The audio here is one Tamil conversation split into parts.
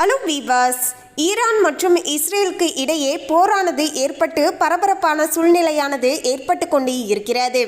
ஹலோ வீவர்ஸ் ஈரான் மற்றும் இஸ்ரேலுக்கு இடையே போரானது ஏற்பட்டு பரபரப்பான சூழ்நிலையானது ஏற்பட்டு கொண்டு இருக்கிறது.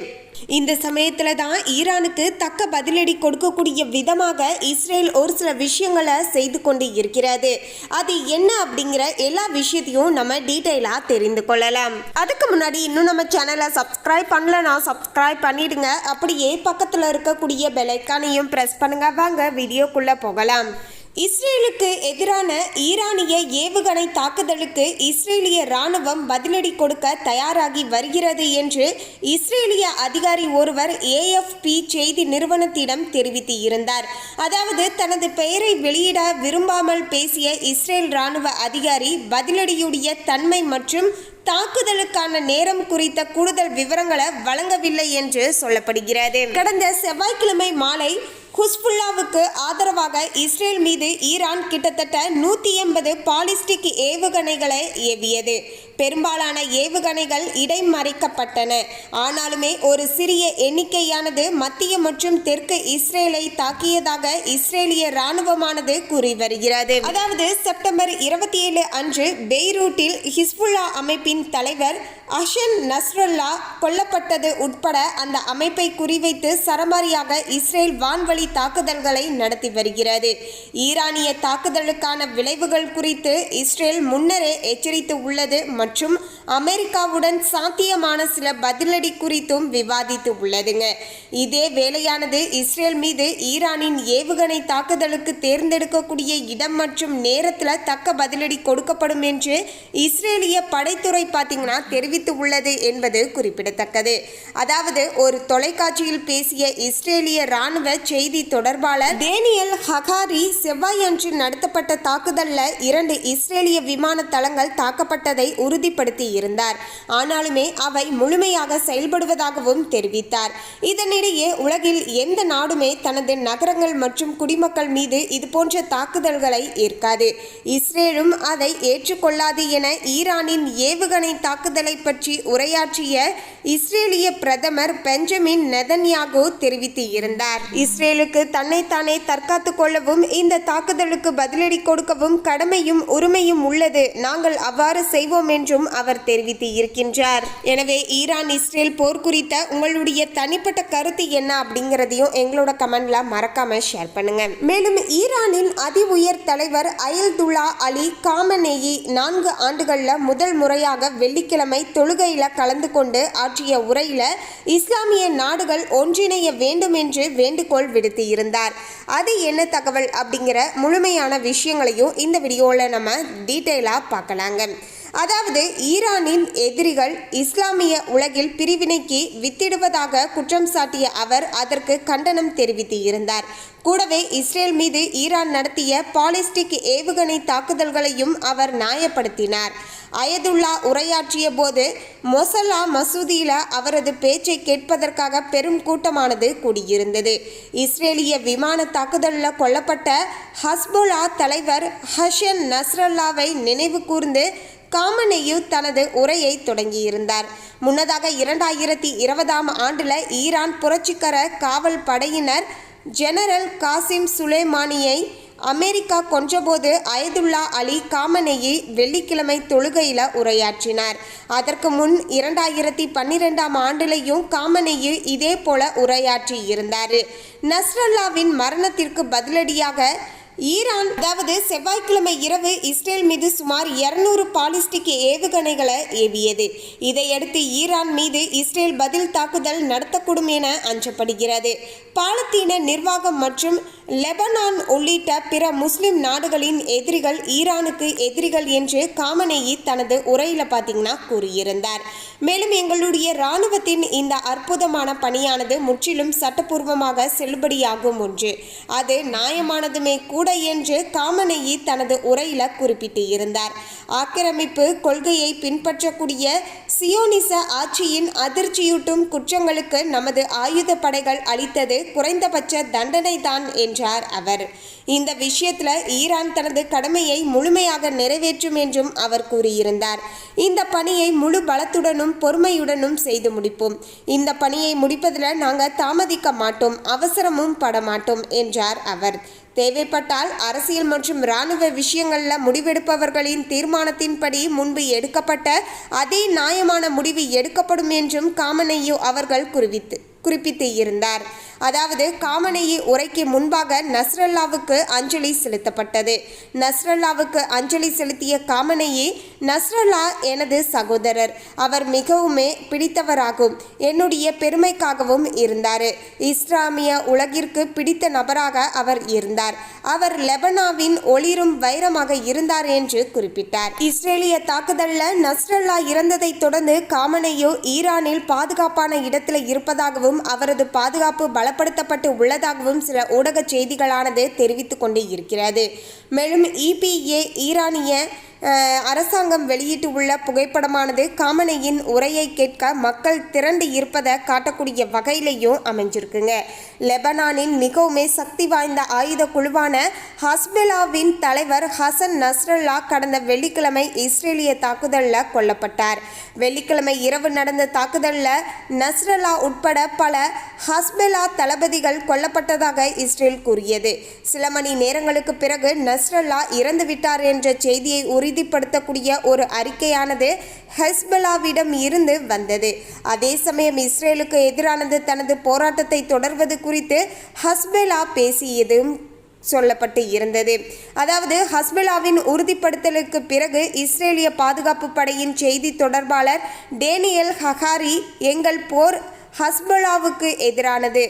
இந்த சமயத்தில் தான் ஈரானுக்கு தக்க பதிலடி கொடுக்கக்கூடிய விதமாக இஸ்ரேல் ஒரு சில விஷயங்களை செய்து கொண்டு இருக்கிறது. அது என்ன அப்படிங்கிற எல்லா விஷயத்தையும் நம்ம டீட்டெயிலாக தெரிந்து கொள்ளலாம். அதுக்கு முன்னாடி இன்னும் நம்ம சேனலை சப்ஸ்கிரைப் பண்ணலன்னா சப்ஸ்கிரைப் பண்ணிடுங்க. அப்படியே பக்கத்தில் இருக்கக்கூடிய பெலைக்கானையும் ப்ரெஸ் பண்ணுங்க. வாங்க வீடியோக்குள்ளே போகலாம். இஸ்ரேலுக்கு எதிரான ஈரானிய ஏவுகணை தாக்குதலுக்கு இஸ்ரேலிய ராணுவம் பதிலடி கொடுக்க தயாராகி வருகிறது என்று இஸ்ரேலிய அதிகாரி ஒருவர் ஏஎஃப்பி செய்தி நிறுவனத்திடம் தெரிவித்து இருந்தார் அதாவது தனது பெயரை வெளியிட விரும்பாமல் பேசிய இஸ்ரேல் ராணுவ அதிகாரி பதிலடியுடைய தன்மை மற்றும் தாக்குதலுக்கான நேரம் குறித்த கூடுதல் விவரங்களை வழங்கவில்லை என்று சொல்லப்படுகிறது. கடந்த செவ்வாய்க்கிழமை மாலை ஹுஸ்புல்லாவுக்கு ஆதரவாக இஸ்ரேல் மீது ஈரான் கிட்டத்தட்ட நூற்றி எண்பது பாலிஸ்டிக் ஏவுகணைகளை ஏவியது. பெரும்பாலான ஏவுகணைகள் இடைமறைக்கப்பட்டன. ஆனாலுமே ஒரு சிறிய எண்ணிக்கையானது மத்திய மற்றும் தெற்கு இஸ்ரேலை தாக்கியதாக இஸ்ரேலிய ராணுவமானது கூறி வருகிறது. அதாவது செப்டம்பர் இருபத்தி ஏழு அன்று பெய்ரூட்டில் ஹிஸ்புல்லா அமைப்பின் தலைவர் அஷன் நஸ்ரல்லா கொல்லப்பட்டது உட்பட அந்த அமைப்பை குறிவைத்து சரமாரியாக இஸ்ரேல் வான்வழி தாக்குதல்களை நடத்தி வருகிறது. ஈரானிய தாக்குதலுக்கான விளைவுகள் குறித்து இஸ்ரேல் முன்னரே எச்சரித்து உள்ளது மற்றும் அமெரிக்காவுடன் சாத்தியமான சில பதிலடி குறித்தும் விவாதித்து உள்ளதுங்க. இதே வேலையானது இஸ்ரேல் மீது ஈரானின் ஏவுகணை தாக்குதலுக்கு தேர்ந்தெடுக்கக்கூடிய இடம் மற்றும் நேரத்தில் தக்க பதிலடி கொடுக்கப்படும் என்று இஸ்ரேலிய படைத்துறை பார்த்தீங்கன்னா தெரிவித்து உள்ளது என்பது குறிப்பிடத்தக்கது. அதாவது ஒரு தொலைக்காட்சியில் பேசிய இஸ்ரேலிய ராணுவ செய்தி தொடர்பாளர் டேனியல் ஹகாரி செவ்வாயன்று நடத்தப்பட்ட தாக்குதலில் இரண்டு இஸ்ரேலிய விமான தளங்கள் தாக்கப்பட்டதை உறுதிப்படுத்தி இருந்தார். ஆனாலுமே அவை முழுமையாக செயல்படுவதாகவும் தெரிவித்தார். இதனிடையே உலகில் எந்த நாடுமே தனது நகரங்கள் மற்றும் குடிமக்கள் மீது இதுபோன்ற தாக்குதல்களை ஏற்காது. இஸ்ரேலும் அதை ஏற்றுக்கொள்ளாது என ஈரானின் ஏவுகணை தாக்குதலை பற்றி உரையாற்றிய இஸ்ரேலிய பிரதமர் பெஞ்சமின் நெதன்யாகு தெரிவித்து இருந்தார் இஸ்ரேலுக்கு தன்னைத்தானே தற்காத்து கொள்ளவும் இந்த தாக்குதலுக்கு பதிலடி கொடுக்கவும் கடமையும் உரிமையும் உள்ளது. நாங்கள் அவ்வாறு செய்வோம் என்றும் அவர் தெரிவித்து இருக்கின்றார் எனவே ஈரான் இஸ்ரேல் போர் குறித்த உங்களுடைய தனிப்பட்ட கருத்து என்ன அப்படிங்கிறதையும் எங்களோட கமெண்ட்ல மறக்காம ஷேர் பண்ணுங்க. மேலும் ஈரானின் அதி உயர் தலைவர் அயல்துல்லா அலி காமனேயி நான்கு ஆண்டுகள்ல முதல் முறையாக வெள்ளிக்கிழமை தொழுகையில கலந்து கொண்டு ஆற்றிய உரையில இஸ்லாமிய நாடுகள் ஒன்றிணைய வேண்டும் என்று வேண்டுகோள் விடுத்து இருந்தார் அது என்ன தகவல் அப்படிங்கிற முழுமையான விஷயங்களையும் இந்த வீடியோவில் நம்ம டீட்டெயிலாக பார்க்கலாங்க. அதாவது ஈரானின் எதிரிகள் இஸ்லாமிய உலகில் பிரிவினைக்கு வித்திடுவதாக குற்றம் சாட்டிய அவர் அதற்கு கண்டனம் தெரிவித்து இருந்தார் கூடவே இஸ்ரேல் மீது ஈரான் நடத்திய பாலிஸ்டிக் ஏவுகணை தாக்குதல்களையும் அவர் நியாயப்படுத்தினார். அயதுல்லா உரையாற்றிய போது மொசல்லா மசூதியில அவரது பேச்சை கேட்பதற்காக பெரும் கூட்டமானது கூடியிருந்தது. இஸ்ரேலிய விமான தாக்குதலில் கொல்லப்பட்ட ஹஸ்புல்லா தலைவர் ஹஷன் நஸ்ரல்லாவை நினைவு கூர்ந்து காமனேயு தனது உரையை தொடங்கியிருந்தார். முன்னதாக இரண்டாயிரத்தி இருபதாம் ஆண்டில் ஈரான் புரட்சிகர காவல் படையினர் ஜெனரல் காசிம் சுலேமானியை அமெரிக்கா கொன்றபோது அயதுல்லா அலி காமனேயி வெள்ளிக்கிழமை தொழுகையில் உரையாற்றினார். அதற்கு முன் இரண்டாயிரத்தி பன்னிரெண்டாம் ஆண்டிலையும் காமனேயி இதே போல உரையாற்றி இருந்தார் நஸ்ரல்லாவின் மரணத்திற்கு பதிலடியாக ஈரான் அதாவது செவ்வாய்க்கிழமை இரவு இஸ்ரேல் மீது சுமார் இருநூறு பாலிஸ்டிக் ஏவுகணைகளை ஏவியது. இதையடுத்து ஈரான் மீது இஸ்ரேல் பதில் தாக்குதல் நடத்தக்கூடும் என அஞ்சப்படுகிறது. பாலத்தீன நிர்வாகம் மற்றும் லெபனான் உள்ளிட்ட பிற முஸ்லிம் நாடுகளின் எதிரிகள் ஈரானுக்கு எதிரிகள் என்று காமனேயி தனது உரையில் பார்த்தீங்கன்னா கூறியிருந்தார். மேலும் எங்களுடைய இராணுவத்தின் இந்த அற்புதமான பணியானது முற்றிலும் சட்டப்பூர்வமாக செல்லுபடியாகும் ஒன்று. அது நியாயமானதுமே கூட என்று காமனேயி தனது உரையில் குறிப்பிட்டு இருந்தார் ஆக்கிரமிப்பு கொள்கையை பின்பற்றக்கூடிய சியோனிச ஆட்சியின் அதிர்ச்சியூட்டும் குற்றங்களுக்கு நமது ஆயுத படைகள் அளித்தது குறைந்தபட்ச தண்டனை தான் என்றார் அவர். இந்த விஷயத்தில் ஈரான் தனது கடமையை முழுமையாக நிறைவேற்றும் என்றும் அவர் கூறியிருந்தார். இந்த பணியை முழு பலத்துடனும் பொறுமையுடனும் செய்து முடிப்போம். இந்த பணியை முடிப்பதில் நாங்கள் தாமதிக்க மாட்டோம் அவசரமும் படமாட்டோம் என்றார் அவர். தேவைப்பட்டால் அரசியல் மற்றும் இராணுவ விஷயங்களில் முடிவெடுப்பவர்களின் தீர்மானத்தின்படி முன்பு எடுக்கப்பட்ட அதே நியாயமான முடிவு எடுக்கப்படும் என்றும் காமனையோ அவர்கள் குறிவித்து குறிப்பிட்டு இருந்தார். அதாவது காமனையை உரைக்கு முன்பாக நஸ்ரல்லாவுக்கு அஞ்சலி செலுத்தப்பட்டது. நஸ்ரல்லாவுக்கு அஞ்சலி செலுத்திய காமனையே நஸ்ரல்லா எனது சகோதரர். அவர் மிகவுமே பிடித்தவராகும். என்னுடைய பெருமைக்காகவும் இருந்தார். இஸ்லாமிய உலகிற்கு பிடித்த நபராக அவர் இருந்தார். அவர் லெபனாவின் ஒளிரும் வைரமாக இருந்தார் என்று குறிப்பிட்டார். இஸ்ரேலிய தாக்குதலில் நஸ்ரல்லா இறந்ததை தொடர்ந்து காமனேயோ ஈரானில் பாதுகாப்பான இடத்தில் இருப்பதாகவும் அவரது பாதுகாப்பு பலப்படுத்தப்பட்டு உள்ளதாகவும் சில ஊடக செய்திகளானது தெரிவித்து கொண்டு இருக்கிறது. மேலும் இபிஏ ஈரானிய அரசாங்கம் வெளியிட்டு உள்ள புகைப்படமானது காமனையின் உரையை கேட்க மக்கள் திரண்டு இருப்பதை காட்டக்கூடிய வகையிலையும் அமைஞ்சிருக்குங்க. லெபனானின் மிகவுமே சக்தி வாய்ந்த ஆயுத குழுவான ஹஸ்பெலாவின் தலைவர் ஹசன் நஸ்ரல்லா கடந்த வெள்ளிக்கிழமை இஸ்ரேலிய தாக்குதலில் கொல்லப்பட்டார். வெள்ளிக்கிழமை இரவு நடந்த தாக்குதலில் நஸ்ரல்லா உட்பட பல ஹஸ்பெலா தளபதிகள் கொல்லப்பட்டதாக இஸ்ரேல் கூறியது. சில மணி நேரங்களுக்கு பிறகு நஸ்ரல்லா இறந்துவிட்டார் என்ற செய்தியை உறுதிப்படுத்தக்கூடிய ஒரு அறிக்கையானது ஹஸ்பலாவிடம் இருந்து வந்தது. அதே சமயம் இஸ்ரேலுக்கு எதிரானது தனது போராட்டத்தை தொடர்வது குறித்து ஹஸ்பெலா பேசியதும் சொல்லப்பட்டு இருந்தது. அதாவது ஹஸ்பலாவின் உறுதிப்படுத்தலுக்கு பிறகு இஸ்ரேலிய பாதுகாப்பு படையின் செய்தி தொடர்பாளர் டேனியல் ஹஹாரி எங்கள் போர் ஹஸ்பலாவுக்கு எதிரானது.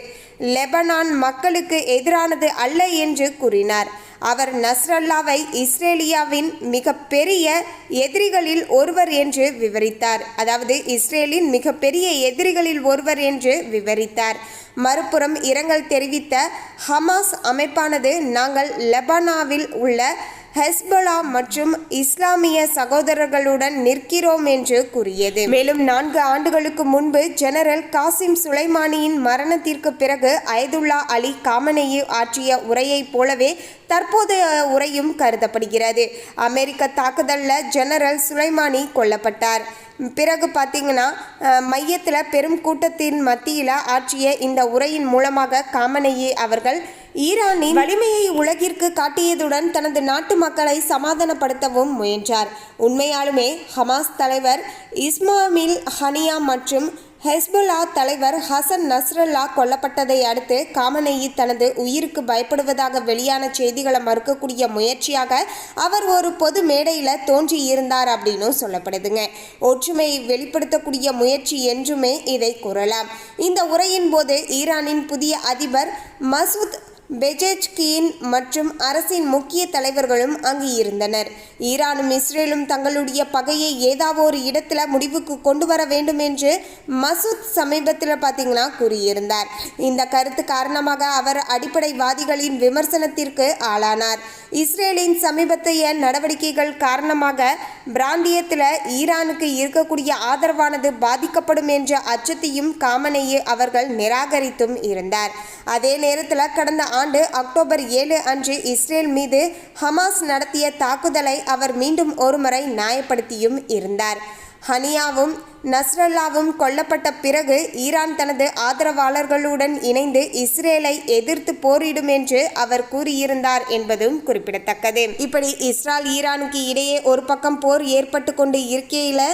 லெபனான் மக்களுக்கு எதிரானது அல்ல என்று கூறினார். அவர் நஸ்ரல்லாவை இஸ்ரேலியாவின் மிகப்பெரிய எதிரிகளில் ஒருவர் என்று விவரித்தார். அதாவது இஸ்ரேலின் மிகப்பெரிய எதிரிகளில் ஒருவர் என்று விவரித்தார். மறுபுறம் இரங்கல் தெரிவித்த ஹமாஸ் அமைப்பானது நாங்கள் லெபனாவில் உள்ள ஹெஸ்பொலா மற்றும் இஸ்லாமிய சகோதரர்களுடன் நிற்கிறோம் என்று கூறியது. மேலும் நான்கு ஆண்டுகளுக்கு முன்பு ஜெனரல் காசிம் சுலைமானியின் மரணத்திற்கு பிறகு அயதுல்லா அலி காமனேயி ஆற்றிய உரையைப் போலவே தற்போதைய உரையும் கருதப்படுகிறது. அமெரிக்க தாக்குதலில் ஜெனரல் சுலைமானி கொல்லப்பட்டார். பிறகு பார்த்தீங்கன்னா மையத்தில் பெரும் கூட்டத்தின் மத்தியில் ஆற்றிய இந்த உரையின் மூலமாக காமனேயி அவர்கள் ஈரானின் வலிமையை உலகிற்கு காட்டியதுடன் தனது நாட்டு மக்களை சமாதானப்படுத்தவும் முயன்றார். உண்மையாலுமே ஹமாஸ் தலைவர் இஸ்மாமில் ஹனியா மற்றும் ஹெஸ்புல்லா தலைவர் ஹசன் நஸ்ரல்லா கொல்லப்பட்டதை அடுத்து காமனேயி தனது உயிருக்கு பயப்படுவதாக வெளியான செய்திகளை மறுக்கக்கூடிய முயற்சியாக அவர் ஒரு பொது மேடையில் தோன்றி இருந்தார் அப்படின்னு சொல்லப்படுதுங்க. ஒற்றுமையை வெளிப்படுத்தக்கூடிய முயற்சி என்றுமே இதை கூறலாம். இந்த உரையின் போது ஈரானின் புதிய அதிபர் மசூத் பெஜெஜ்கியின் மற்றும் அரசின் முக்கிய தலைவர்களும் அங்கு இருந்தனர். ஈரானும் இஸ்ரேலும் தங்களுடைய பகையை ஏதாவது ஒரு இடத்துல முடிவுக்கு கொண்டு வர வேண்டும் என்று மசூத் சமீபத்தில் பார்த்தீங்கன்னா கூறியிருந்தார். இந்த கருத்து காரணமாக அவர் அடிப்படைவாதிகளின் விமர்சனத்திற்கு ஆளானார். இஸ்ரேலின் சமீபத்திய நடவடிக்கைகள் காரணமாக பிராந்தியத்தில் ஈரானுக்கு இருக்கக்கூடிய ஆதரவானது பாதிக்கப்படும் என்ற அச்சத்தையும் காமனையே அவர்கள் நிராகரித்தும் இருந்தார். அதே நேரத்தில் கடந்த ஆண்டு அக்டோபர் ஏழு அன்று இஸ்ரேல் மீது ஹமாஸ் நடத்திய தாக்குதலை அவர் மீண்டும் ஒருமுறை நியாயப்படுத்தியும் இருந்தார். ஹனியாவும் நஸ்ரல்லாவும் கொல்லப்பட்ட பிறகு ஈரான் தனது ஆதரவாளர்களுடன் இணைந்து இஸ்ரேலை எதிர்த்து போரிடும் என்று அவர் கூறியிருந்தார் என்பதும் குறிப்பிடத்தக்கது. இப்படி இஸ்ரால் ஈரானுக்கு இடையே ஒரு பக்கம் போர் ஏற்பட்டு கொண்டு இருக்கையில்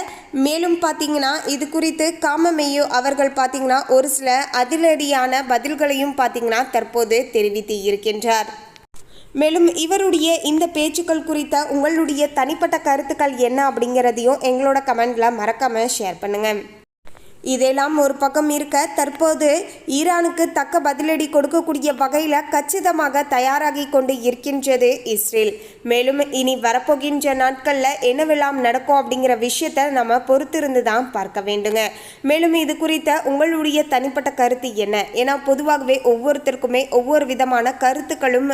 மேலும் பார்த்தீங்கன்னா இது குறித்து காமமேயோ அவர்கள் பார்த்தீங்கன்னா ஒரு சில அதிரடியான பதில்களையும் பார்த்தீங்கன்னா தற்போது தெரிவித்து இருக்கின்றார். மேலும் இவருடைய இந்த பேச்சுக்கள் குறித்த உங்களுடைய தனிப்பட்ட கருத்துக்கள் என்ன அப்படிங்கிறதையும் எங்களோட கமெண்டில் மறக்காமல் ஷேர் பண்ணுங்கள் இதெல்லாம் ஒரு பக்கம் இருக்க தற்போது ஈரானுக்கு தக்க பதிலடி கொடுக்கக்கூடிய வகையில் கச்சிதமாக தயாராகி கொண்டு இருக்கின்றது இஸ்ரேல். மேலும் இனி வரப்போகின்ற நாட்களில் என்னவெல்லாம் நடக்கும் அப்படிங்கிற விஷயத்தை நம்ம பொறுத்திருந்து தான் பார்க்க வேண்டுங்க. மேலும் இது குறித்த உங்களுடைய தனிப்பட்ட கருத்து என்ன? ஏன்னா பொதுவாகவே ஒவ்வொருத்தருக்குமே ஒவ்வொரு விதமான கருத்துக்களும்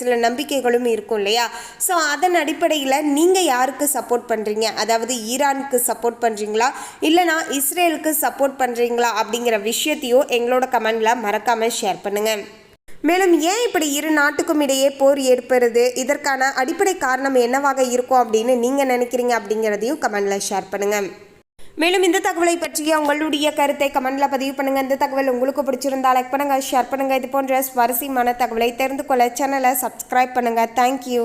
சில நம்பிக்கைகளும் இருக்கும் இல்லையா? ஸோ அதன் அடிப்படையில் நீங்கள் யாருக்கு சப்போர்ட் பண்ணுறீங்க அதாவது ஈரானுக்கு சப்போர்ட் பண்ணுறீங்களா இல்லைனா இஸ்ரேலுக்கு சப்போர்ட் பண்ணுறீங்களா அப்படிங்கிற விஷயத்தையும் எங்களோட கமெண்டில் மறக்காமல் ஷேர் பண்ணுங்கள் மேலும் ஏன் இப்படி இரு நாட்டுக்கும் இடையே போர் ஏற்படுறது இதற்கான அடிப்படை காரணம் என்னவாக இருக்கும் அப்படின்னு நீங்கள் நினைக்கிறீங்க அப்படிங்கிறதையும் கமெண்டில் ஷேர் பண்ணுங்கள் மேலும் இந்த தகவலை பற்றிய உங்களுடைய கருத்தை கமெண்டில் பதிவு பண்ணுங்கள் இந்த தகவல் உங்களுக்கு பிடிச்சிருந்தா லைக் பண்ணுங்கள் ஷேர் பண்ணுங்கள் இது போன்ற சுவாரஸ்யமான தகவலை தெரிந்து கொள்ள சேனலை சப்ஸ்கிரைப் பண்ணுங்கள் தேங்க்யூ